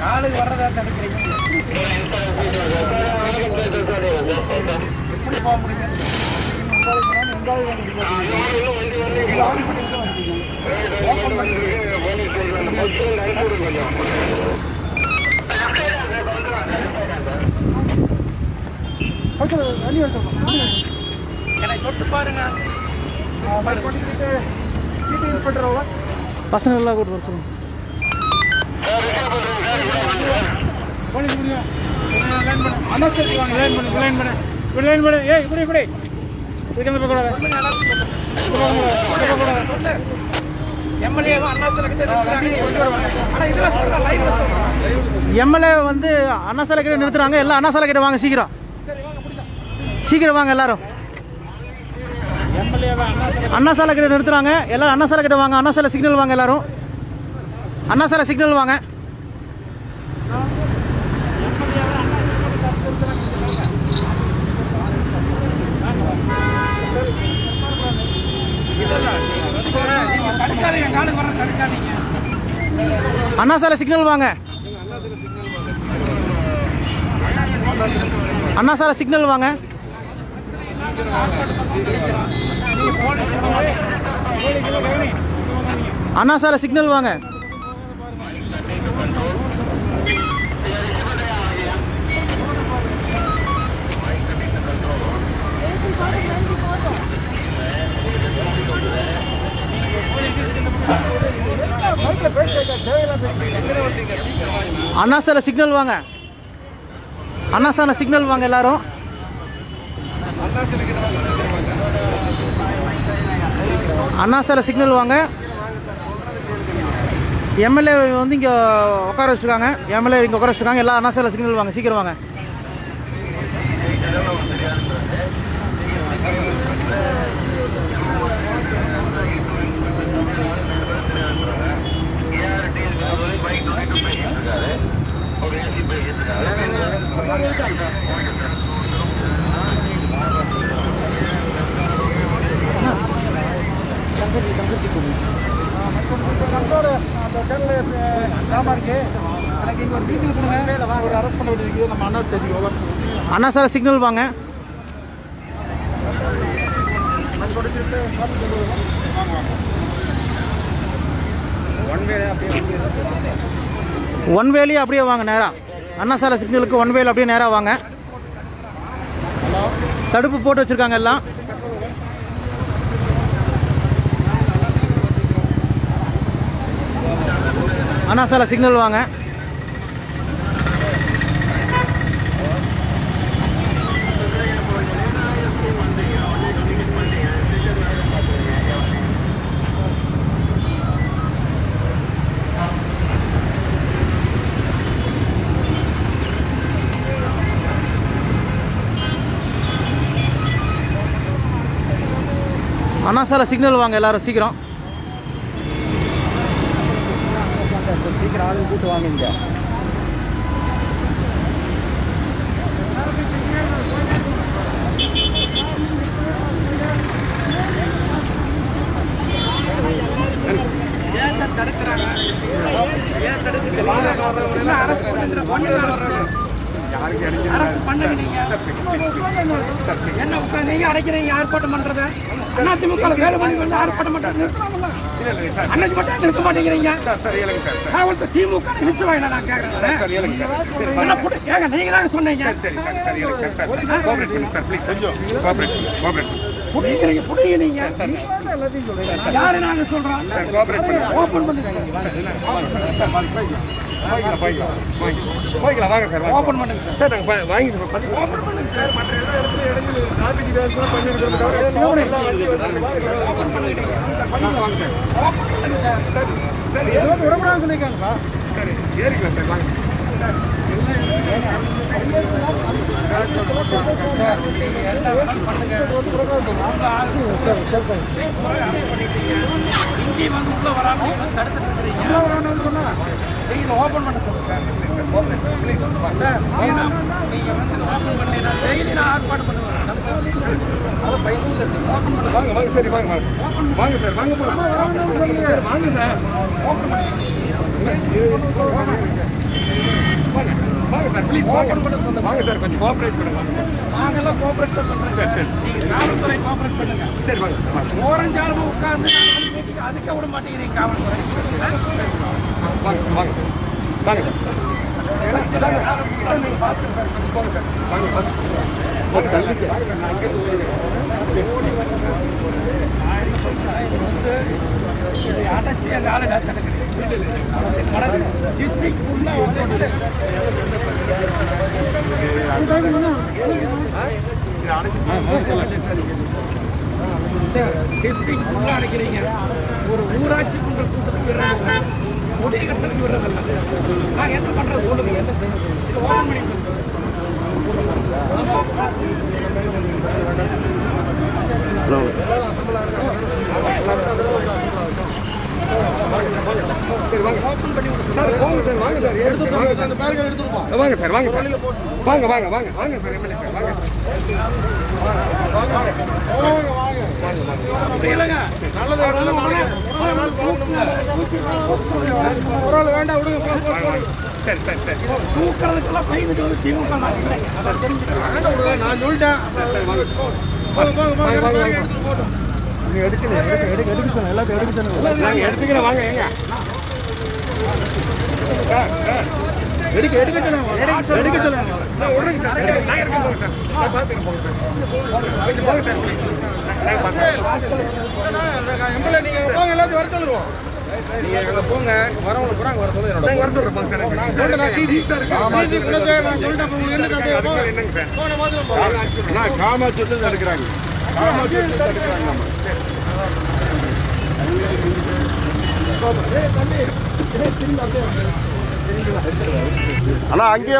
நாளுக்கு வர்றதா தடுக்கிறீங்க எப்படி போக முடியும் என்னை தொட்டு பாருங்க பசங்க எல்லாம் கூட்டு வர சொல்லுங்க. அண்ணா சரி வாங்க லைன் பண்ணு லைன் பண்ணு இப்படி லைன் பண்ணு ஏய் இப்படி இப்படி இதுக்கு இந்த பக்கம் எம்எல்ஏ அண்ணா எம்எல்ஏ வந்து அண்ணா சாலை கிட்ட நிறுத்துறாங்க. எல்லாம் அண்ணா சாலை கிட்ட வாங்க சீக்கிரம். சீக்கிரம் வாங்க எல்லாரும். அண்ணா சாலை கிட்ட நிறுத்துறாங்க. எல்லாரும் அண்ணா சாலை கிட்ட வாங்க. அண்ணா சாலை சிக்னல் வாங்க எல்லாரும். அண்ணா சாலை சிக்னல் வாங்க. அண்ணா சாலை சிக்னல் வாங்க. அண்ணா சாலை சிக்னல் வாங்க. அண்ணா சாலை சிக்னல் வாங்க. அண்ணா சாலை சிக்னல் வாங்க. அண்ணா சாலை சிக்னல் வாங்க எல்லாரும். அண்ணா அண்ணா சார் சிக்னல் வாங்க எம்எல்ஏ வந்து இங்கே உட்கார வச்சுருக்காங்க. எம்எல்ஏ இங்கே உட்கார வச்சுருக்காங்க. எல்லா அண்ணா சார் சிக்னல் வாங்க. சீக்கிரம் வாங்க நம்மளோட அந்த ஹோட்டலில் ஜாமா இருக்கு எனக்கு இங்கே ஒரு டீட்டெயில் கொடுங்க ஒரு அரெஸ்ட் பண்ண வேண்டியது நம்ம அண்ணா சார் சிக்னல் வாங்க. ஒன் வேலையே அப்படியே வாங்க நேராக அண்ணா சாலை சிக்னலுக்கு ஒன் வேலை அப்படியே நேராக வாங்க. தடுப்பு போட்டு வச்சுருக்காங்க எல்லாம். அண்ணா சாலை சிக்னல் வாங்க. அண்ணாசால சிக்னல் வாங்க எல்லாரும் சீக்கிரம். சீக்கிரம் ஆளு கூட்டு வாங்க இங்கே என்ன நீங்க அடைக்கிறீங்க? ஆர்ப்பாட்டம் பண்றதை அதிமுக வேலை பண்ணி வந்து ஆர்ப்பாட்டம் பண்றது நிறுத்தலாம்ல அன்னைக்கு மட்டும் நிறுத்த மாட்டேங்கிறீங்க. காவல்துறை திமுக நிறுத்துவாங்க நான் கேட்கறேன் நீங்க தான் சொன்னீங்க. புடிங்கிறீங்க புடிங்க நீங்க. யாரு நாங்க சொல்றோம்? ஓபன் பண்ணுங்க. போய்க்கலாம் வாங்க சார் வாங்க. ஓபன் பண்ணுங்க சார். சார் நாங்கள் வாங்கி ஓபன் பண்ணுங்க சார். மற்ற எல்லா இடத்துலயும் இடங்கள் டிராபிக் இதெல்லாம் பண்ணியிருக்கிறோம் தவிர சார் ஏறிக்கலாம் சார் வாங்க. சார் வந்து உள்ள வராம தடுத்துட்டு இருக்கிறீங்க இதை பண்ண சொல்லுங்க சார் சார் வந்து பண்ணீங்கன்னா டெய்லி நான் பண்ணுவேன் அதை பண்ண வாங்க வாங்க சரி வாங்க வாங்க வாங்க சார் வாங்க வாங்க சார் ஓபன் பண்ணி வாங்க வாங்க. சார் ப்ளீஸ் வாங்க வாங்க சார் கொஞ்சம் கோஆப்ரேட் பண்ணுங்க. நாங்கெல்லாம் கோஆபரேட் பண்றேன் நீங்க காவல்துறை கோஆபரேட் பண்ணுங்க. சரி வாங்க சார் வாங்க. ஓரஞ்சாலும் உட்கார்ந்து அதுக்க விட மாட்டேங்கிறீங்க காவல்துறை வாங்க வாங்க. வாங்க சார். போங்க சார் வாங்க வாங்க. வாங்க இதை அடைச்சி எங்க ஆளு டிஸ்ட்ரிக்ட் உள்ள வந்து டிஸ்ட்ரிக்ட் உள்ள அடைக்கிறீங்க ஒரு ஊராட்சி குன்ற கூட்டத்துக்கு விடுறதில்ல முடிய கட்டத்துக்கு விடுறதில்ல நாங்க என்ன பண்றது சொல்லுங்க என்ன ஓபன் ஓப்பன் பண்ணி விடுங்க சார் போங்க சார் வாங்க சார் வாங்க சார் வாங்க. வாங்க வாங்க வாங்க வாங்க வாங்க சார் எம்எல்ஏ சார் வாங்க. வாங்க வாங்க வாங்க. அப்படி வேண்டாம் விடுங்க சரி சரி சரி. தூக்குறதுக்கெல்லாம் பயந்துட்டு வந்து திமுக நான் சொல்லிட்டேன். எடுக்கல எடுக்க எடுக்க சொன்ன எல்லாத்தையும் எடுக்க சொன்ன நாங்க எடுத்துக்கிறேன் வாங்க சார் எடுக்க எடுக்க சொன்னாங்க. எடுக்க சொன்னாங்க. நான் விடுறேங்க சார். எடுக்க- நான் இருக்கேன் போங்க சார். நான் பார்த்துக்கிறேன் போங்க சார். கொஞ்சம் போங்க சார். நான் பார்த்துக்கிறேன் எம்எல்ஏ நீங்க போங்க எல்லாத்தையும் வர சொல்லுவோம் நீங்க அங்க போங்க. வரவங்க போறாங்க வர சொல்லுங்க என்னோட வர சொல்றேன் போங்க. சார் நான் சொல்றேன் நான் டிடி சார் டிடி சார் நான் சொல்லிட்டேன் அப்ப என்ன கதை போங்க என்னங்க சார்? போன மாதிரி நான் காமாட்சி வந்து எடுக்கிறாங்க. காமாட்சி வந்து எடுக்கிறாங்க. நம்ம ஆனா அங்கேயே